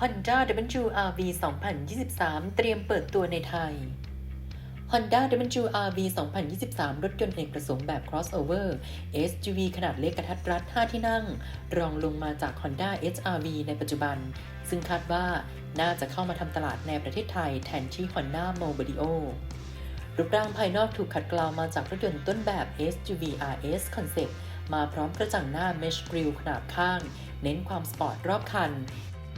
Honda WRV 2023 เตรียมเปิดตัวในไทย Honda WRV 2023 รถยนต์เอกประสงค์แบบ crossover SUV ขนาดเล็กกระทัดรัด 5 ที่นั่ง รองลงมาจาก Honda HR-V ในปัจจุบัน ซึ่งคาดว่าน่าจะเข้ามาทำตลาดในประเทศไทยแทนที่ Honda Mobilio รูปร่างภายนอกถูกขัดเกลามาจากรถยนต์ต้นแบบ SUV RS Concept มาพร้อมกระจังหน้า Mesh Grille ขนาดข้าง เน้นความสปอร์ตรอบคัน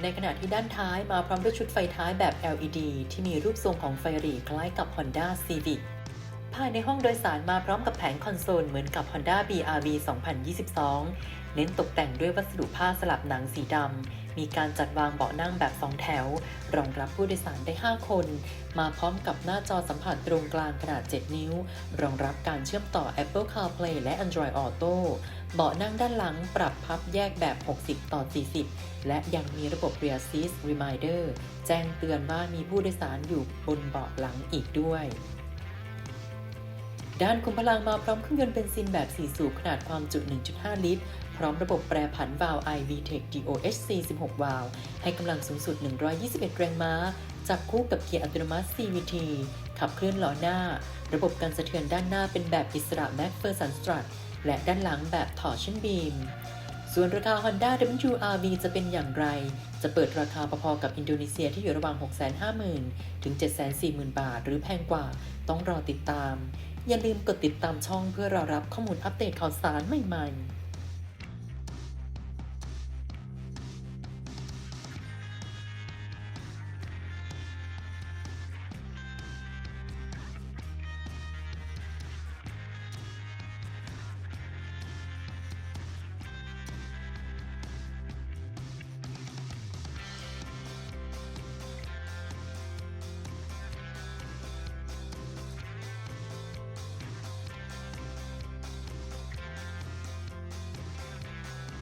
ในขณะที่ด้านท้ายมาพร้อมด้วยชุดไฟท้ายแบบ LED ที่มีรูปทรงของไฟหรี่คล้ายกับ Honda Civic ภายในห้องโดยสารมาพร้อมกับแผงคอนโซลเหมือนกับ Honda BRV 2022 เน้นตกแต่งด้วยวัสดุผ้าสลับหนังสีดำ มีการจัดวางเบาะนั่งแบบ 2 แถว รองรับผู้โดยสารได้ 5 คน มาพร้อมกับหน้าจอสัมผัสตรงกลางขนาด 7 นิ้ว รองรับการเชื่อมต่อ Apple CarPlay และ Android Auto เบาะนั่งด้านหลังปรับพับแยกแบบ 60 ต่อ 40 และยังมีระบบ Rear Seat Reminder แจ้งเตือนว่ามีผู้โดยสารอยู่บนเบาะหลังอีกด้วย ด้านคุมพลังมาพร้อมเครื่องยนต์เบนซินแบบ 4 สูบขนาดความจุ 1.5 ลิตร พร้อมระบบแปรผันวาล์ว iVTEC DOHC 16 วาล์วให้กำลังสูงสุด 121 แรงม้า จับคู่กับเกียร์อัตโนมัติ CVT ขับเคลื่อนล้อหน้า ระบบการสะเทือนด้านหน้าเป็นแบบอิสระ MacPherson Strut และด้านหลังแบบ Torsion Beam ส่วนราคา Honda WRV จะเป็นอย่างไร จะเปิดราคาพอๆกับอินโดนีเซียที่อยู่ระหว่าง 650,000 ถึง 740,000 บาท หรือแพงกว่า ต้องรอติดตาม อย่าลืมกดติดตามช่องเพื่อรอรับข้อมูลอัปเดตข่าวสารใหม่ๆ